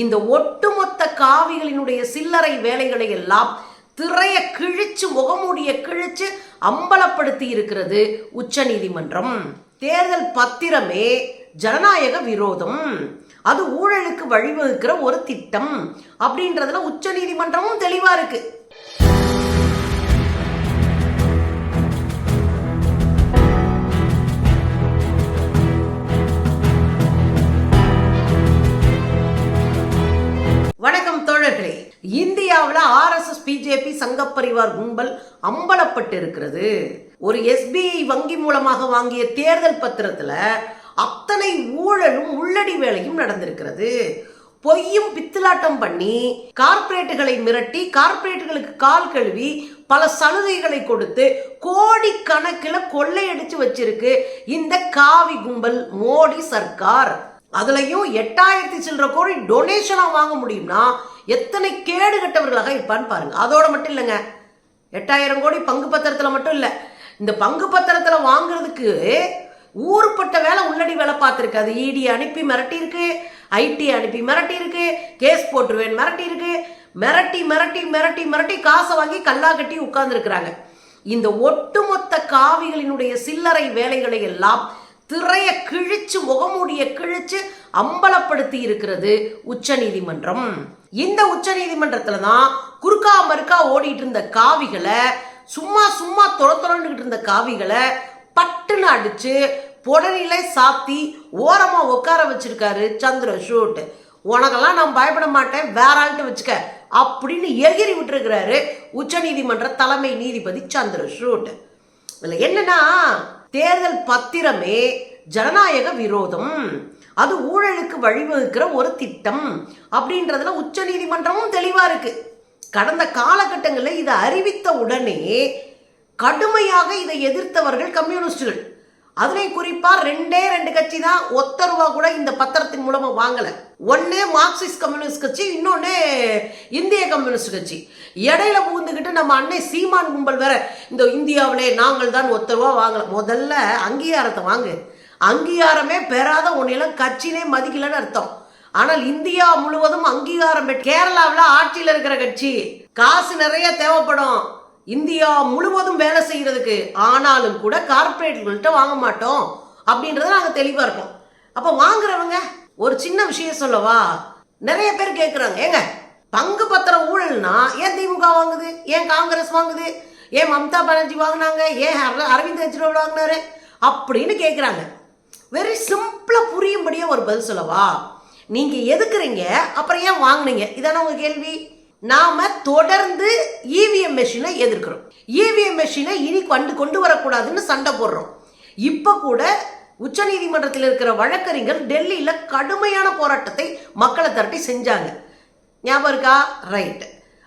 இந்த ஒட்டுமொத்த காவிகளினுடைய சில்லறை வேலைகளை எல்லாம் திரைய கிழிச்சு முகமூடிய கிழிச்சு அம்பலப்படுத்தி இருக்கிறது உச்சநீதிமன்றம் தேர்தல் பத்திரமே ஜனநாயக விரோதம். அது ஊழலுக்கு வழிவகுக்கிற ஒரு திட்டம். அப்படின்றதுல உச்ச நீதிமன்றமும் தெளிவா இருக்கு. சங்கப்பரிவார் கும்பல் அம்பலப்பட்டிருக்கிறது. ஒரு எஸ்பிஐ வங்கி மூலமாக வாங்கிய தேர்தல் பத்திரத்துல அத்தனை ஊழலும் உள்ளடி வேலையும் நடந்திருக்கிறது. பொய்யும் பித்தலாட்டம் பண்ணி கார்ப்பரேட்டுகளை மிரட்டி கார்ப்பரேட்டுகளுக்கு கால் கழுவி பல சலுகைகளை கொடுத்து கோடிக்கணக்கில் கொள்ளையடிச்சு வச்சிருக்கு இந்த காவி கும்பல் மோடி சர்க்கார். அதுலயும் எட்டாயிரத்தி சில்லற கோடி டொனேஷனா வாங்க முடியும்னா எத்தனை கேடு கட்டவர்களாக இருப்பான்னு பாருங்க. அதோட மட்டும் இல்லைங்க. எட்டாயிரம் கோடி பங்கு பத்திரத்தில் மட்டும் இல்லை. இந்த பங்கு பத்திரத்தில் வாங்குறதுக்கு ஊருப்பட்ட வேலை உள்ளடி வேலை பார்த்துருக்கு. அது இடி அனுப்பி மிரட்டியிருக்கு ஐடி அனுப்பி மிரட்டியிருக்கு கேஸ் போட்டுருவேன் மிரட்டியிருக்கு மிரட்டி மிரட்டி மிரட்டி மிரட்டி காசை வாங்கி கல்லா கட்டி உட்கார்ந்துருக்குறாங்க. இந்த ஒட்டுமொத்த காவிகளினுடைய சில்லறை வேலைகளை எல்லாம் திரைய கிழிச்சு முகமூடிய கிழிச்சு அம்பலப்படுத்தி இருக்கிறது உச்சநீதிமன்றம். இந்த உச்சநீதிமன்றத்துல தான் குறுக்கா மறுக்கா ஓடிட்டு இருந்த காவிகளை சும்மா சும்மா தொட தொடர்ந்துகிட்டு இருந்த காவிகளை பட்டுன்னு அடிச்சு புடனிலை சாத்தி ஓரமா உட்கார வச்சிருக்காரு சந்திரசூட் உனக்கெல்லாம் நான் பயப்பட மாட்டேன் வேற ஆள்கிட்ட வச்சுக்க அப்படின்னு எகிரி விட்டுருக்கிறாரு உச்சநீதிமன்ற தலைமை நீதிபதி சந்திர ஷூட். இதுல என்னன்னா தேர்தல் பத்திரமே ஜனநாயக விரோதம். அது ஊழலுக்கு வழிவகுக்கிற ஒரு திட்டம் அப்படின்றதுல உச்ச நீதிமன்றமும் தெளிவா இருக்கு. கடந்த காலகட்டங்களில் இதை அறிவித்த உடனே கடுமையாக இதை எதிர்த்தவர்கள் கம்யூனிஸ்டுகள். அதுலேயும் குறிப்பாக ரெண்டே ரெண்டு கட்சி தான் ஒத்த ரூபா கூட இந்த பத்திரத்தின் மூலமாக வாங்கலை. ஒன்று மார்க்சிஸ்ட் கம்யூனிஸ்ட் கட்சி இன்னொன்று இந்திய கம்யூனிஸ்ட் கட்சி. இடையில புகுந்துக்கிட்டு நம்ம அன்னை சீமான் கும்பல் வேற இந்த இந்தியாவிலே நாங்கள் தான் ஒத்த ரூபா வாங்கலை. முதல்ல அங்கீகாரத்தை வாங்கு. அங்கீகாரமே பெறாத ஒன்னையெல்லாம் கட்சினே மதிக்கலன்னு அர்த்தம். ஆனால் இந்தியா முழுவதும் அங்கீகாரம் கேரளாவில் ஆட்சியில் இருக்கிற கட்சி. காசு நிறைய தேவைப்படும். இந்தியா முழுவதும் வேலை செய்கிறதுக்கு ஆனாலும் கூட கார்பரேட்டுகள்கிட்ட வாங்க மாட்டோம் அப்படின்றத நாங்கள் தெளிவாக இருக்கோம். அப்போ வாங்குறவங்க ஒரு சின்ன விஷயம் சொல்லவா? நிறைய பேர் கேட்குறாங்க ஏங்க பங்கு பத்திர ஊழல்னா ஏன் திமுக வாங்குது ஏன் காங்கிரஸ் வாங்குது ஏன் மம்தா பானர்ஜி வாங்கினாங்க ஏன் அரவிந்த் கெஜ்ரிவால் வாங்கினாரு அப்படின்னு கேட்குறாங்க வெரி சிம்பிளாக புரியும்படியாக ஒரு பதில் சொல்லவா? நீங்கள் எதுக்குறீங்க அப்புறம் ஏன் வாங்கினீங்க? இதானே உங்கள் கேள்வி. நாம தொடர்ந்து இவிஎம் மெஷினை எதிர்க்கிறோம். இவிஎம் மெஷினை இனி கொண்டு கொண்டு வரக்கூடாதுன்னு சண்டை போடுறோம். இப்போ கூட உச்சநீதிமன்றத்தில் இருக்கிற வழக்கறிஞர் டெல்லியில் கடுமையான போராட்டத்தை மக்களை திரட்டி செஞ்சாங்க. ஞாபகம் இருக்கா? ரைட்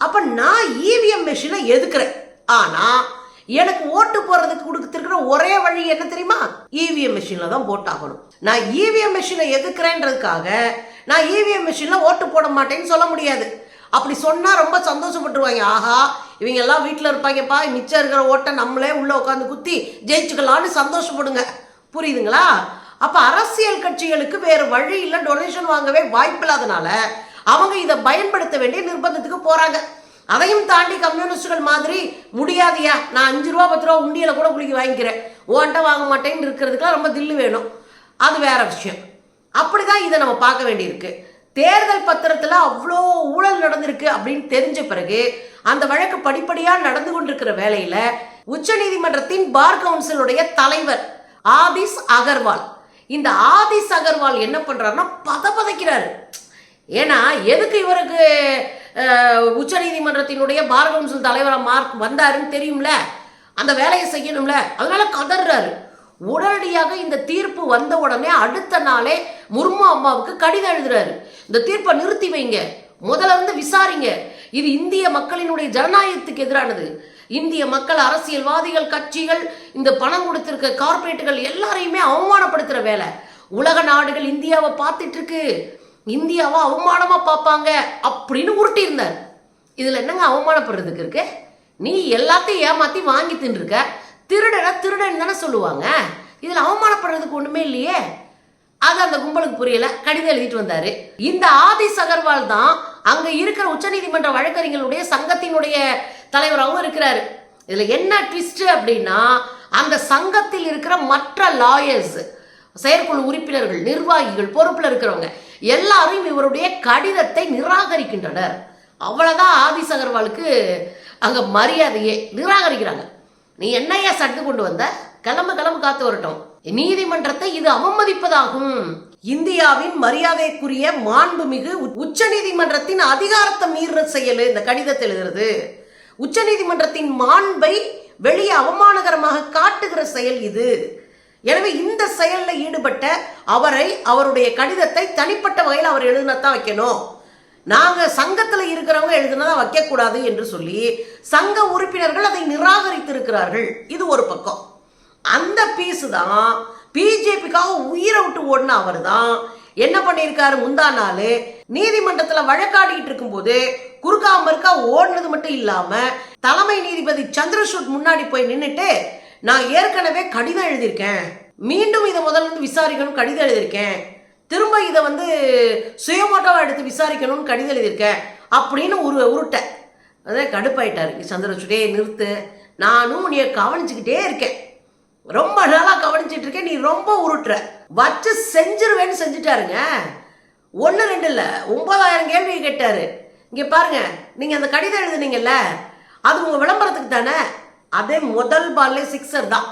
அப்போ நான் இவிஎம் மெஷினை எதுக்குறேன் ஆனால் எனக்கு ஓட்டு போடுறதுக்கு கொடுத்துருக்கிற ஒரே வழி என்ன தெரியுமா? இவிஎம் மிஷினில் தான் போட்டாகணும் நான் இவிஎம் மெஷினை எதுக்குறேன்றதுக்காக நான் இவிஎம் மிஷினில் ஓட்டு போட மாட்டேன்னு சொல்ல முடியாது. அப்படி சொன்னால் ரொம்ப சந்தோஷப்பட்டுருவாங்க. ஆஹா இவங்க எல்லாம் வீட்டில் இருப்பாங்கப்பா மிச்சம் இருக்கிற ஓட்டை நம்மளே உள்ளே உட்காந்து குத்தி ஜெயிச்சுக்கலாம்னு சந்தோஷப்படுங்க. புரியுதுங்களா? அப்போ அரசியல் கட்சிகளுக்கு வேறு வழி இல்லை டொனேஷன் வாங்கவே வாய்ப்பில்லாதனால அவங்க இதை பயன்படுத்த வேண்டிய நிர்பந்தத்துக்கு போகிறாங்க அதையும் தாண்டி கம்யூனிஸ்டுகள் மாதிரி முடியாதியா நான் அஞ்சு ரூபா பத்து ரூபா உண்டியல கூட குளிக்க வாங்கிக்கிறேன். ஓன்ட்ட வாங்க மாட்டேன்னு இருக்கிறதுக்குலாம் ரொம்ப தில்லு வேணும். அது வேற விஷயம். அப்படி தான் இதை நம்ம பார்க்க வேண்டியிருக்கு. தேர்தல் பத்திரத்தில் அவ்வளோ ஊழல் நடந்திருக்கு அப்படின்னு தெரிஞ்ச பிறகு அந்த வழக்கு படிப்படியாக நடந்து கொண்டிருக்கிற வேலையில் உச்சநீதிமன்றத்தின் பார் கவுன்சிலுடைய தலைவர் ஆதிஸ் அகர்வால். இந்த ஆதிஸ் அகர்வால் என்ன பண்ணுறாருன்னா பதபதைக்கிறாரு ஏன்னா எதுக்கு இவருக்கு உச்சநீதிமன்றத்தினுடைய பார் கவுன்சில் தலைவராக மார்க் வந்தாருன்னு தெரியும்ல? அந்த வேலையை செய்யணும்ல? அதனால கதறாரு உடனடியாக இந்த தீர்ப்பு வந்த உடனே அடுத்த நாளே முர்மு அம்மாவுக்கு கடிதம் எழுதுறாரு. இந்த தீர்ப்பை நிறுத்தி வைங்க. முதல்ல வந்து விசாரிங்க. இது இந்திய மக்களினுடைய ஜனநாயகத்துக்கு எதிரானது. இந்திய மக்கள் அரசியல்வாதிகள் கட்சிகள் இந்த பணம் கொடுத்திருக்க கார்ப்பரேட்டுகள் எல்லாரையுமே அவமானப்படுத்துற வேலை. உலக நாடுகள் இந்தியாவை பார்த்துட்டு இருக்கு இந்தியாவை அவமானமா பார்ப்பாங்க அப்படின்னு உருட்டி இருந்தார் இதுல என்னங்க அவமானப்படுறதுக்கு இருக்கு? நீ எல்லாத்தையும் ஏமாத்தி வாங்கி தின்றுருக்க திருடனை திருடன் தானே சொல்லுவாங்க. இதில் அவமானப்படுறதுக்கு ஒன்றுமே இல்லையே. அது அந்த கும்பலுக்கு புரியல. கடிதம் எழுதிட்டு வந்தாரு. இந்த ஆதி சகர்வால் தான் அங்க இருக்கிற உச்சநீதிமன்ற வழக்கறிஞர்களுடைய சங்கத்தினுடைய தலைவராகவும் இருக்கிறாரு. இதுல என்ன ட்விஸ்ட் அப்படின்னா அந்த சங்கத்தில் இருக்கிற மற்ற லாயர்ஸ் செயற்குழு உறுப்பினர்கள் நிர்வாகிகள் பொறுப்பில் இருக்கிறவங்க எல்லாரும் இவருடைய கடிதத்தை நிராகரிக்கின்றனர். அவ்வளோதான் ஆதி சகர்வாலுக்கு அங்கே மரியாதையே நிராகரிக்கிறாங்க. நீ என்னையா சட்டு கொண்டு வந்த? கிளம்பு கிளம்பு காத்து வரட்டும். நீதிமன்றத்தை இது அவமதிப்பதாகும். இந்தியாவின் மரியாதைக்குரிய மாண்புமிகு உச்ச நீதிமன்றத்தின் அதிகாரத்தை மீறுற செயல் இந்த கடிதத்தில் எழுதுறது. உச்ச நீதிமன்றத்தின் மாண்பை வெளியே அவமானகரமாக காட்டுகிற செயல் இது. எனவே இந்த செயலில் ஈடுபட்ட அவரை அவருடைய கடிதத்தை தனிப்பட்ட வகையில் அவர் எழுதினத்தான் வைக்கணும். நாங்கள் சங்கத்தில் இருக்கிறவங்க எழுதுனதா வைக்கக்கூடாது என்று சொல்லி சங்க உறுப்பினர்கள் அதை நிராகரித்திருக்கிறார்கள். இது ஒரு பக்கம். அந்த பீஸ் தான் பிஜேபிக்காக உயிரை விட்டு ஓடின அவர் தான் என்ன பண்ணியிருக்காரு முந்தா நாள்? நீதிமன்றத்தில் வழக்காடிட்டு இருக்கும்போது குறுக்கா மறுக்கா ஓடினது மட்டும் இல்லாமல் தலைமை நீதிபதி சந்திரசூட் முன்னாடி போய் நின்றுட்டு நான் ஏற்கனவே கடிதம் எழுதியிருக்கேன். மீண்டும் இதை முதல்ல விசாரிக்கணும் கடிதம் எழுதியிருக்கேன். திரும்ப இதை வந்து சுயமோட்டோவா எடுத்து விசாரிக்கணும்னு கடிதம் எழுதியிருக்கேன் அப்படின்னு ஒரு உருட்டை. அதே கடுப்பாயிட்டாரு. சந்திரசூடே நிறுத்து. நானும் உன்னைய கவனிச்சுக்கிட்டே இருக்கேன். ரொம்ப நாளாக கவனிச்சிட்டு இருக்கேன். நீ ரொம்ப உருட்டுற. வச்சு செஞ்சிருவேன்னு செஞ்சுட்டாருங்க. ஒன்று ரெண்டு இல்லை. ஒன்பதாயிரம் கேள்வி கேட்டார். இங்கே பாருங்க. நீங்கள் அந்த கடிதம் எழுதுனீங்கல்ல அது உங்கள் விளம்பரத்துக்கு தானே? அதே முதல் பால்லே சிக்ஸர் தான்.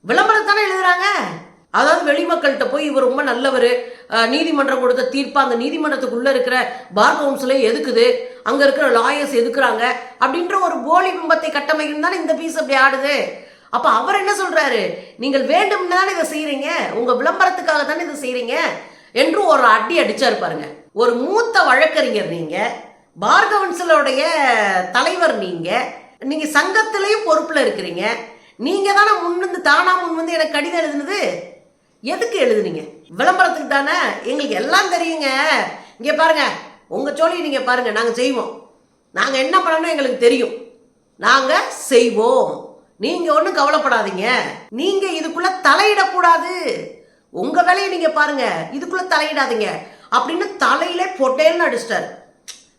விளம்பரம் தானே எழுதுறாங்க? அதாவது வெளிமக்கள்கிட்ட போய் இவர் ரொம்ப நல்லவர். நீதிமன்றம் கொடுத்த தீர்ப்பா அந்த நீதிமன்றத்துக்குள்ளே இருக்கிற பார் கவுன்சிலே எதுக்குது? அங்கே இருக்கிற லாயர்ஸ் எதுக்குறாங்க? அப்படின்ற ஒரு போலி பிம்பத்தை கட்டமைக்கணும் தானே இந்த பீஸ் அப்படி ஆடுது. அப்போ அவர் என்ன சொல்கிறாரு நீங்கள் வேண்டும் தானே இதை செய்கிறீங்க உங்கள் விளம்பரத்துக்காக தானே இதை செய்கிறீங்க என்று ஒரு அடி அடிச்சாரு பாருங்க. ஒரு மூத்த வழக்கறிஞர் நீங்கள் பார் கவுன்சிலோடைய தலைவர் நீங்கள் நீங்கள் சங்கத்திலையும் பொறுப்பில் இருக்கிறீங்க. நீங்க தானே முன் வந்து தானா முன் வந்து எனக்கு கடிதம் எழுதுனது? எதுக்கு எழுதுனீங்க? விளம்பரத்துக்கு தானே? எங்களுக்கு எல்லாம் தெரியுங்க. இங்கே பாருங்க. உங்கள் சொல்லி நீங்கள் பாருங்க. நாங்கள் செய்வோம். நாங்கள் என்ன பண்ணணும் எங்களுக்கு தெரியும். நாங்கள் செய்வோம். நீங்கள் ஒன்றும் கவலைப்படாதீங்க. நீங்கள் இதுக்குள்ள தலையிடக்கூடாது. உங்கள் வேலையை நீங்கள் பாருங்க. இதுக்குள்ள தலையிடாதீங்க. அப்படின்னு தலையிலே பொட்டேல்னு அடிச்சிட்டாரு.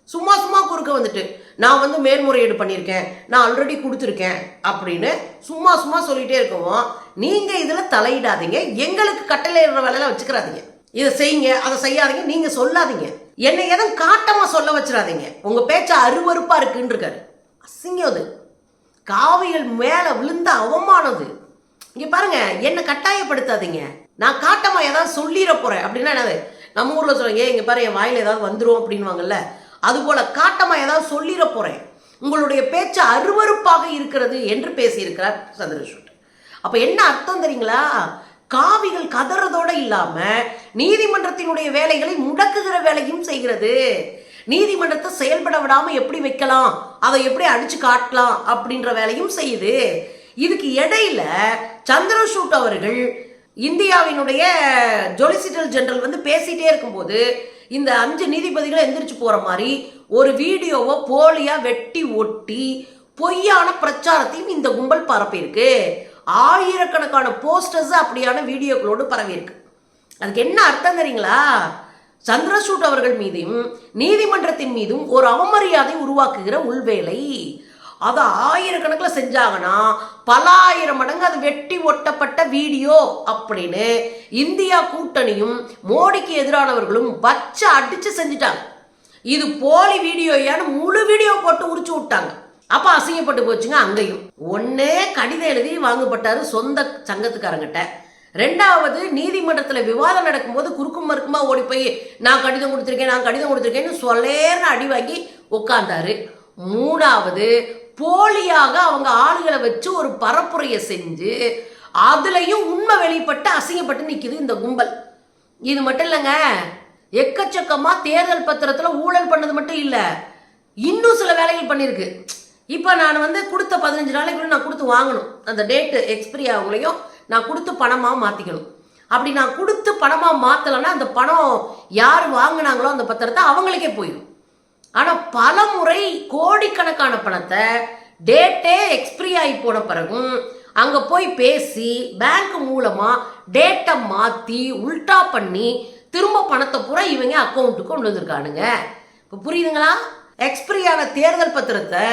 சும்மா சும்மா குறுக்க வந்துட்டு நான் வந்து மேல்முறையீடு பண்ணியிருக்கேன் நான் ஆல்ரெடி கொடுத்துருக்கேன் அப்படின்னு சும்மா சும்மா சொல்லிட்டே இருக்கவும் நீங்கள் இதில் தலையிடாதீங்க எங்களுக்கு கட்டளையிடுற வேலையில வச்சுக்கிறாதீங்க. இதை செய்யுங்க அதை செய்யாதீங்க நீங்கள் சொல்லாதீங்க. என்னை எதுவும் காட்டமாக சொல்ல வச்சிடாதீங்க. உங்கள் பேச்சை அருவறுப்பாக இருக்குன்னு இருக்காரு அசிங்கம் அது. காவியல் மேலே விழுந்த அவமானம் அது. பாருங்க என்னை கட்டாயப்படுத்தாதீங்க. நான் காட்டமாக ஏதாவது சொல்லிட போகிறேன் அப்படின்னா என்னது? நம்ம ஊரில் சொல்லுங்க இங்கே பாரு என் வாயில் ஏதாவது வந்துரும் அப்படின்வாங்கல்ல அதுபோல காட்டமாக காட்டமா ஏதாவது சொல்லிட போகிறேன் உங்களுடைய பேச்சு அருவருப்பாக இருக்கிறது என்று பேசியிருக்கிறார் சந்திரசூட். அப்போ என்ன அர்த்தம் தெரியுங்களா? காவிகள் கதறதோட இல்லாமல் நீதிமன்றத்தினுடைய வேலைகளை முடக்குகிற வேலையும் செய்கிறது. நீதிமன்றத்தை செயல்பட விடாமல் எப்படி வைக்கலாம்? அதை எப்படி அடிச்சு காட்டலாம் அப்படின்ற வேலையும் செய்யுது. இதுக்கு இடையில சந்திரசூட் அவர்கள் இந்தியாவினுடைய ஜொலிசிட்டல் ஜெனரல் வந்து பேசிட்டே இருக்கும்போது இந்த அஞ்சு நீதிபதிகளும் எந்திரிச்சு போற மாதிரி ஒரு வீடியோவை போலியா வெட்டி ஒட்டி பொய்யான பிரச்சாரத்தையும் இந்த கும்பல் பரப்பியிருக்கு. ஆயிரக்கணக்கான போஸ்டர்ஸ் அப்படியான வீடியோக்களோடு பரவியிருக்கு. அதுக்கு என்ன அர்த்தம் தெரியுங்களா? சந்திரசூட் அவர்கள் மீதும் நீதிமன்றத்தின் மீதும் ஒரு அவமரியாதை உருவாக்குகிற உள்வேலை அதை ஆயிரக்கணக்கில் செஞ்சாங்கன்னா பல ஆயிரம் மடங்கு அது வெட்டி ஒட்டப்பட்ட வீடியோ அப்படின்னு இந்தியா கூட்டணியும் மோடிக்கு எதிரானவர்களும் வச்சு அடிச்சு செஞ்சுட்டாங்க. இது போலி வீடியோயான்னு முழு வீடியோ போட்டு உரிச்சு விட்டாங்க. அப்ப அசிங்கப்பட்டு போச்சுங்க அங்கேயும். ஒன்னே கடிதம் எழுதி வாங்கப்பட்டாரு சொந்த சங்கத்துக்காரங்கிட்ட. ரெண்டாவது நீதிமன்றத்தில் விவாதம் நடக்கும்போது குறுக்கும் மறுக்குமா ஓடி போய் நான் கடிதம் கொடுத்துருக்கேன் நான் கடிதம் கொடுத்துருக்கேன்னு சொல்லேர்னு அடி வாங்கி உட்காந்தாரு மூணாவது போலியாக அவங்க ஆளுகளை வச்சு ஒரு பரப்புரையை செஞ்சு அதுலேயும் உண்மை வெளிப்பட்டு அசிங்கப்பட்டு நிற்கிது இந்த கும்பல். இது மட்டும் இல்லைங்க. எக்கச்சக்கமாக தேர்தல் பத்திரத்தில் ஊழல் பண்ணது மட்டும் இல்லை. இன்னும் சில வேலைகள் பண்ணியிருக்கு இப்போ நான் வந்து கொடுத்த பதினஞ்சு நாளைக்குள்ள நான் கொடுத்து வாங்கணும். அந்த டேட்டு எக்ஸ்பிரி ஆகலையும் நான் கொடுத்து பணமாக மாற்றிக்கணும் அப்படி நான் கொடுத்து பணமாக மாற்றலைன்னா அந்த பணம் யார் வாங்கினாங்களோ அந்த பத்திரத்தை அவங்களுக்கே போயிடும் ஆனால் பல முறை கோடிக்கணக்கான பணத்தை டேட்டே எக்ஸ்பிரி ஆகி போன பிறகும் அங்கே போய் பேசி பேங்க் மூலமாக டேட்டை மாற்றி உல்டா பண்ணி திரும்ப பணத்தை பூரா இவங்க அக்கௌண்ட்டுக்கு கொண்டு வந்திருக்கானுங்க. இப்போ புரியுதுங்களா? எக்ஸ்பிரியான தேர்தல் பத்திரத்தை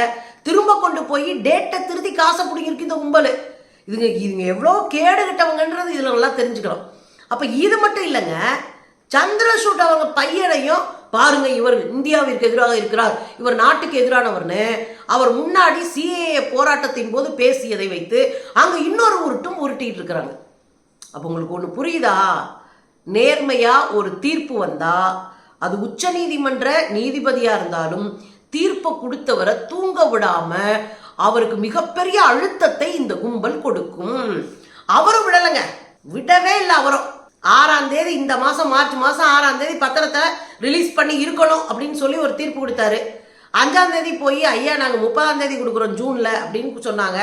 திரும்ப கொண்டு போய் டேட்டை திருத்தி காசை பிடிங்கிருக்கு இந்த கும்பல். இதுங்க இதுங்க எவ்வளோ கேடு கிட்டவங்கன்றது இதில் நல்லா தெரிஞ்சுக்கிறோம் அப்போ இது மட்டும் இல்லைங்க சந்திரசூட் அவங்க பையனையும் பாருங்க இவர் இந்தியாவிற்கு எதிராக இருக்கிறார். இவர் நாட்டுக்கு எதிரானவர்னு அவர் முன்னாடி சிஏஏ போராட்டத்தின் போது பேசியதை வைத்து அங்க இன்னொரு உருட்டும் உருட்டிட்டு இருக்கிறாங்க. அப்போ உங்களுக்கு ஒன்று புரியுதா? நேர்மையா ஒரு தீர்ப்பு வந்தா அது உச்ச நீதிமன்ற நீதிபதியா இருந்தாலும் தீர்ப்பை கொடுத்தவரை தூங்க விடாம அவருக்கு மிகப்பெரிய அழுத்தத்தை இந்த கும்பல் கொடுக்கும். அவரும் விடலைங்க. விடவே இல்லை அவரும். ஆறாம் தேதி இந்த மாதம் மார்ச் மாதம் ஆறாம் தேதி பத்திரத்தை ரிலீஸ் பண்ணி இருக்கணும் அப்படின்னு சொல்லி ஒரு தீர்ப்பு கொடுத்தாரு. அஞ்சாம் தேதி போய் ஐயா நாங்கள் முப்பதாம் தேதி கொடுக்குறோம் ஜூனில் அப்படின்னு சொன்னாங்க.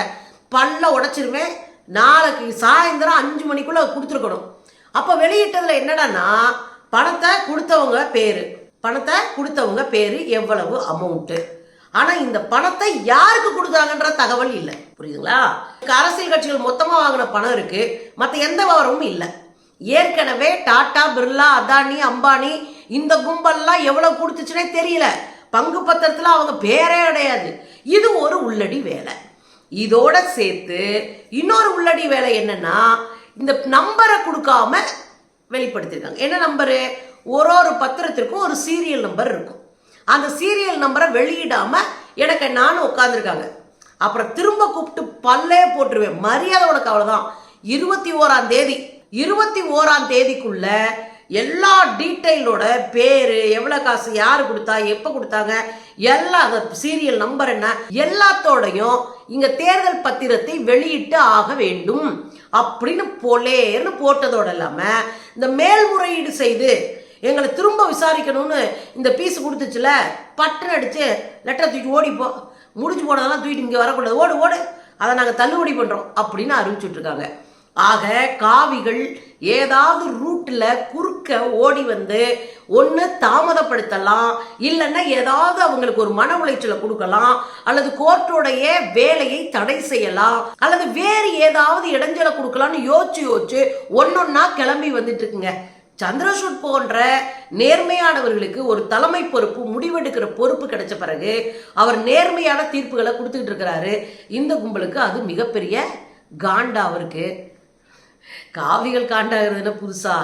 பல்ல உடச்சிருவேன் நாளைக்கு சாயந்தரம் அஞ்சு மணிக்குள்ளே கொடுத்துருக்கணும். அப்போ வெளியிட்டதில் என்னடான்னா பணத்தை கொடுத்தவங்க பேர். பணத்தை கொடுத்தவங்க பேர் எவ்வளவு அமௌண்ட்டு ஆனால் இந்த பணத்தை யாருக்கு கொடுத்தாங்கன்ற தகவல் இல்லை. புரியுதுங்களா? அரசியல் கட்சிகள் மொத்தமாக வாங்கின பணம் இருக்குது மற்ற எந்த விவரமும் இல்லை. ஏற்கனவே டாடா பிர்லா அதானி அம்பானி இந்த கும்பல்லாம் எவ்வளவு கொடுத்துச்சுனே தெரியல. பங்கு பத்திரத்தில் அவங்க பேரே கிடையாது. இது ஒரு உள்ளடி வேலை. இதோட சேர்த்து இன்னொரு உள்ளடி வேலை என்னன்னா இந்த நம்பரை கொடுக்காம வெளிப்படுத்தியிருக்காங்க என்ன நம்பரு? ஒரு ஒரு பத்திரத்திற்கும் ஒரு சீரியல் நம்பர் இருக்கும். அந்த சீரியல் நம்பரை வெளியிடாம எனக்கு நானும் உட்காந்துருக்காங்க அப்புறம் திரும்ப கூப்பிட்டு பல்லே போட்டுருவேன். மரியாதை உனக்கு அவ்வளோதான் இருபத்தி ஓராம் தேதி இருபத்தி ஓராம் தேதிக்குள்ள எல்லா டீட்டெயிலோட பேர் எவ்வளோ காசு யார் கொடுத்தா எப்போ கொடுத்தாங்க எல்லா அந்த சீரியல் நம்பர் என்ன எல்லாத்தோடையும் இங்கே தேர்தல் பத்திரத்தை வெளியிட்டு ஆக வேண்டும் அப்படின்னு போலேன்னு போட்டதோடு இல்லாமல் இந்த மேல்முறையீடு செய்து எங்களை திரும்ப விசாரிக்கணும்னு இந்த பீஸ் கொடுத்துச்சுல பட்டுன்னு அடித்து லெட்டர் தூக்கி ஓடிப்போ முடிஞ்சு போனதெல்லாம் தூக்கிட்டு இங்கே வரக்கூடாது ஓடு ஓடு அதை நாங்கள் தள்ளுபடி பண்ணுறோம் அப்படின்னு அறிவிச்சுட்ருக்காங்க இருக்காங்க. ஆக காவிகள் ஏதாவது ரூட்டில் குறுக்க ஓடி வந்து ஒன்று தாமதப்படுத்தலாம் இல்லைன்னா ஏதாவது அவங்களுக்கு ஒரு மன உளைச்சலை கொடுக்கலாம் அல்லது கோர்ட்டோடைய வேலையை தடை செய்யலாம் அல்லது வேறு ஏதாவது இடைஞ்சலை கொடுக்கலாம்னு யோசிச்சு யோசிச்சு ஒன்னொன்னா கிளம்பி வந்துட்டு இருக்குங்க சந்திரசூட் போன்ற நேர்மையானவர்களுக்கு ஒரு தலைமை பொறுப்பு முடிவெடுக்கிற பொறுப்பு கிடைச்ச பிறகு அவர் நேர்மையான தீர்ப்புகளை கொடுத்துக்கிட்டு இருக்கிறாரு. இந்த கும்பலுக்கு அது மிகப்பெரிய காண்டா அவருக்கு. காவிகள் காண்டாகிறதுல புதுசா